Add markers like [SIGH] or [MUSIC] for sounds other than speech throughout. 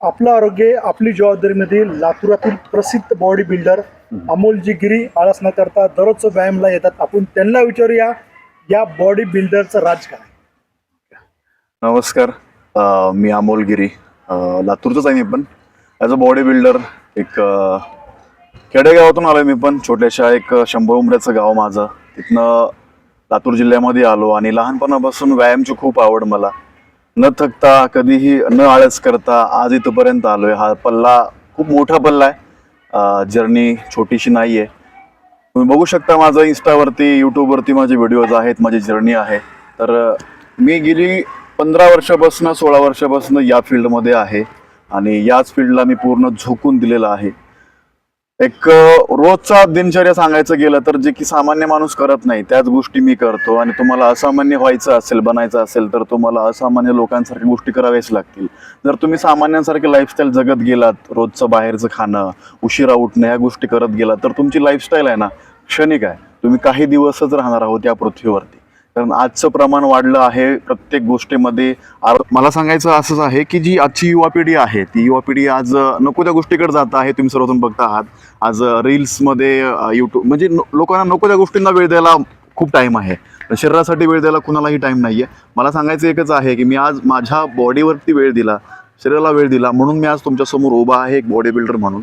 आपलं आरोग्य आपली जबाबदारीमध्ये लातूरातील प्रसिद्ध बॉडी बिल्डर अमोलजी गिरी आळस न करता दररोज व्यायामला येतात. आपण त्यांना विचारूया या बॉडी बिल्डरचं राज काय नमस्कार मी अमोल गिरी. लातूरचाच आहे मी पण. ॲज अ बॉडी बिल्डर एक खेडेगावातून आलोय मी पण. छोट्याशा एक शंभर उमऱ्याचं गाव माझं. तिथनं लातूर जिल्ह्यामध्ये आलो आणि लहानपणापासून व्यायामची खूप आवड मला. न थकता कधीही न आळस करता आज इथपर्यंत आलोय. हा पल्ला खूप मोठा पल्ला आहे. जर्नी छोटीशी नाही आहे तुम्ही बघू शकता माझं इन्स्टावरती यूट्यूबवरती माझे व्हिडिओज आहेत माझी जर्नी आहे. तर मी गेली पंधरा वर्षापासून सोळा वर्षापासून या फील्डमध्ये आहे. आणि याच फील्डला मी पूर्ण झोकून दिलेलं आहे. एक रोजचा दिनचर्या सांगायचं गेलं तर जे की सामान्य माणूस करत नाही त्याच गोष्टी मी करतो. आणि तुम्हाला असामान्य व्हायचं असेल बनायचं असेल तर तुम्हाला असामान्य लोकांसारख्या गोष्टी कराव्याच लागतील. जर तुम्ही सामान्यांसारखे लाईफस्टाईल जगत गेलात रोजचं बाहेरचं खाणं उशिरा उठणं ह्या गोष्टी करत गेलात तर तुमची लाईफस्टाईल आहे ना क्षणिक आहे. तुम्ही काही दिवसच राहणार आहोत या पृथ्वीवरती. कारण आजचं प्रमाण वाढलं आहे प्रत्येक गोष्टीमध्ये. मला सांगायचं असंच आहे की जी आजची युवा पिढी आहे ती युवा पिढी आज नको त्या गोष्टीकडे जात आहे तुम्ही सर्वजण बघता आहात. आज रील्समध्ये यूट्यूब युट्यूब म्हणजे लोकांना नको त्या गोष्टींना वेळ द्यायला खूप टाईम आहे. शरीरासाठी वेळ द्यायला कुणालाही टाईम नाही आहे मला सांगायचं एकच आहे की मी आज माझ्या बॉडीवरती वेळ दिला शरीराला वेळ दिला म्हणून मी आज तुमच्यासमोर उभा आहे एक बॉडी बिल्डर म्हणून.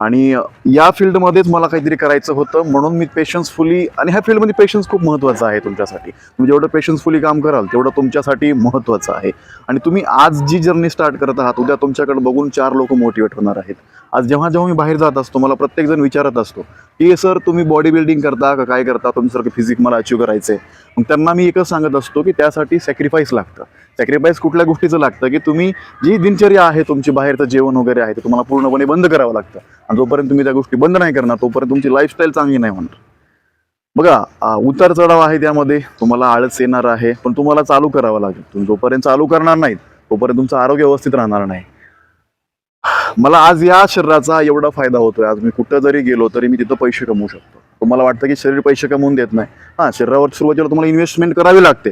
आणि या फील्डमध्येच मला काहीतरी करायचं होतं म्हणून मी पेशन्सफुली आणि ह्या फील्डमध्ये पेशन्स खूप महत्त्वाचं आहे तुमच्यासाठी. तुम्ही जेवढं पेशन्सफुली काम कराल तेवढं तुमच्यासाठी महत्त्वाचं आहे. आणि तुम्ही आज जी जर्नी स्टार्ट करत आहात उद्या तुमच्याकडे बघून चार लोक मोटिवेट होणार आहेत. आज जेव्हा जेव्हा मी बाहेर जात असतो मला प्रत्येकजण विचारत असतो की सर तुम्ही बॉडी बिल्डिंग करता का? काय करता? तुमच्यासारखं फिजिक मला अचीव करायचं आहे मग त्यांना मी एकच सांगत असतो की त्यासाठी सॅक्रिफाईस लागतं. सॅक्रिफाईस कुठल्या गोष्टीचं लागतं? की तुम्ही जी दिनचर्या आहे तुमची बाहेरचं जेवण वगैरे आहे ते तुम्हाला पूर्णपणे बंद करावं लागतं. आणि जोपर्यंत तुम्ही त्या गोष्टी बंद नाही करणार तोपर्यंत तुमची लाईफस्टाईल चांगली नाही होणार. बघा उतार चढाव आहे त्यामध्ये. तुम्हाला आळस येणार आहे पण तुम्हाला चालू करावं लागेल. तुम्ही जोपर्यंत चालू करणार नाहीत तोपर्यंत तुमचं आरोग्य व्यवस्थित राहणार नाही. मला आज या शरीराचा एवढा फायदा होतोय. आज मी कुठं जरी गेलो तरी मी तिथं पैसे कमवू शकतो. तुम्हाला वाटतं की शरीर पैसे कमवून देत नाही. हां शरीरावर सुरुवातीला तुम्हाला इन्व्हेस्टमेंट करावी लागते.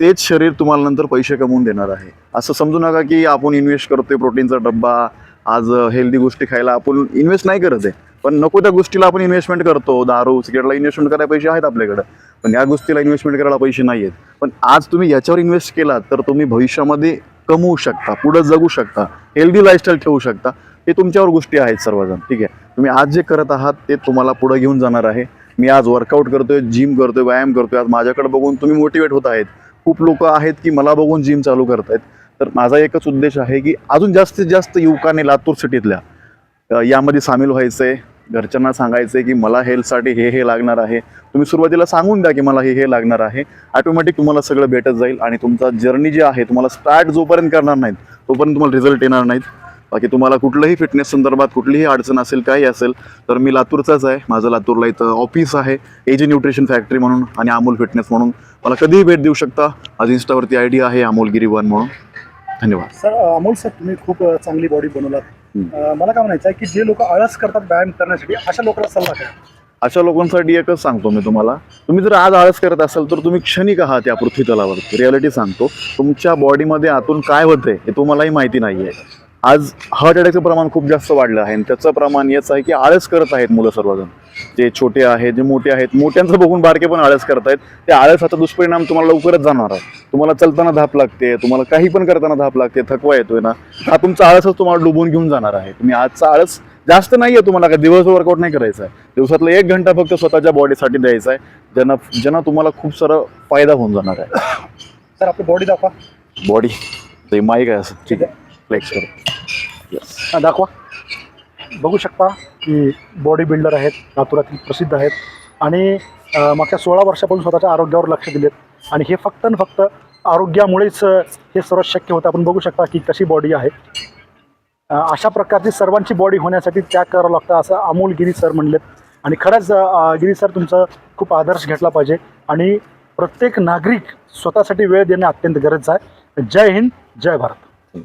तेच शरीर तुम्हाला नंतर पैसे कमवून देणार आहे. असं समजू नका की आपण इन्व्हेस्ट करतोय प्रोटीनचा डब्बा आज हेल्दी गोष्टी खायला आपण इन्व्हेस्ट नाही करत आहे. पण नको त्या गोष्टीला आपण इन्व्हेस्टमेंट करतो. दारू सिगरेटला इन्व्हेस्टमेंट करायला पैसे आहेत आपल्याकडे. पण या गोष्टीला इन्व्हेस्टमेंट करायला पैसे नाही आहेत. पण आज तुम्ही याच्यावर इन्व्हेस्ट केलात तर तुम्ही भविष्यामध्ये कमवू शकता पुढं जगू शकता हेल्दी लाईफस्टाईल ठेवू शकता. हे तुमच्यावर गोष्टी आहेत सर्वजण. ठीक आहे? तुम्ही आज जे करत आहात ते तुम्हाला पुढं घेऊन जाणार आहे. मी आज वर्कआउट करतोय जिम करतोय व्यायाम करतोय. आज माझ्याकडे बघून तुम्ही मोटिवेट होत आहेत. खूप लोक आहेत की मला बघून जिम चालू करतायत. तर माझा एकच उद्देश आहे की अजून जास्तीत जास्त युवकांनी लातूर सिटीतल्या यामध्ये सामील व्हायचं. आहे घरच्यांना सांगायचं आहे की मला हेल्थसाठी हे हे लागणार आहे. तुम्ही सुरुवातीला सांगून द्या की मला हे हे लागणार आहे. ऑटोमॅटिक तुम्हाला सगळं भेटत जाईल आणि तुमचा जर्नी जे आहे तुम्हाला स्टार्ट जोपर्यंत करणार नाहीत तोपर्यंत तुम्हाला रिझल्ट येणार नाहीत. बाकी तुम्हाला कुठलंही फिटनेस संदर्भात कुठलीही अडचण असेल काही असेल तर मी लातूरचाच आहे. माझं लातूरला इथं ऑफिस आहे. एजी न्यूट्रिशन फॅक्टरी म्हणून आणि अमोल फिटनेस म्हणून. मला कधीही भेट देऊ शकता. आज इन्स्टावरती आय डी आहे अमोलगिरी वन म्हणून. धन्यवाद. सर अमोल सर तुम्ही खूप चांगली बॉडी बनवलात. मला काय म्हणायचं आहे की जे लोक आळस करतात व्यायाम करण्यासाठी अशा लोकांना सल्ला काय अशा लोकांसाठी एकच सांगतो मी तुम्हाला. तुम्ही जर आज आळस करत असाल तर तुम्ही क्षणिक आहात या पृथ्वी तलावरती रियालिटी सांगतो. तुमच्या बॉडीमध्ये आतून काय होतंय हे तुम्हालाही माहिती नाही आहे आज हार्ट अटॅकचं प्रमाण खूप जास्त वाढलं आहे. आणि त्याचं प्रमाण याचं आहे की आळस करत आहेत मुलं सर्वजण. जे छोटे आहेत जे मोठे आहेत मोठ्यांचं बघून बारके पण आळस करतायत ते आळसाचा दुष्परिणाम तुम्हाला लवकरच जाणार आहे. तुम्हाला चलताना धाप लागते तुम्हाला काही पण करताना धाप लागते थकवा येतोय ना. हा तुमचा आळसच तुम्हाला डुबून घेऊन जाणार आहे. तुम्ही आजचा आळस जास्त नाही आहे तुम्हाला काय दिवस वर्कआउट नाही करायचं आहे. दिवसातला एक घंटा फक्त स्वतःच्या बॉडीसाठी द्यायचा आहे ज्यांना ज्यांना तुम्हाला खूप सारा फायदा होऊन जाणार आहे. [COUGHS] सर आपली बॉडी दाखवा. बॉडी ते माईक आहे असं. ठीक आहे. फ्लेक्स करू हा, दाखवा. बघू शकता की बॉडी बिल्डर आहेत लातूरातील प्रसिद्ध आहेत आणि मागच्या सोळा वर्षापासून स्वतःच्या आरोग्यावर लक्ष दिलेत. आणि हे फक्त आणि फक्त आरोग्यामुळेच हे सर्व शक्य होतं. आपण बघू शकता की कशी बॉडी आहे. अशा प्रकारची सर्वांची बॉडी होण्यासाठी त्याग करावं लागतं असं अमोल गिरी सर म्हणलेत. आणि खरंच गिरी सर तुमचं खूप आदर्श घेतला पाहिजे. आणि प्रत्येक नागरिक स्वतःसाठी वेळ देणे अत्यंत गरजेचं आहे. जय हिंद जय भारत.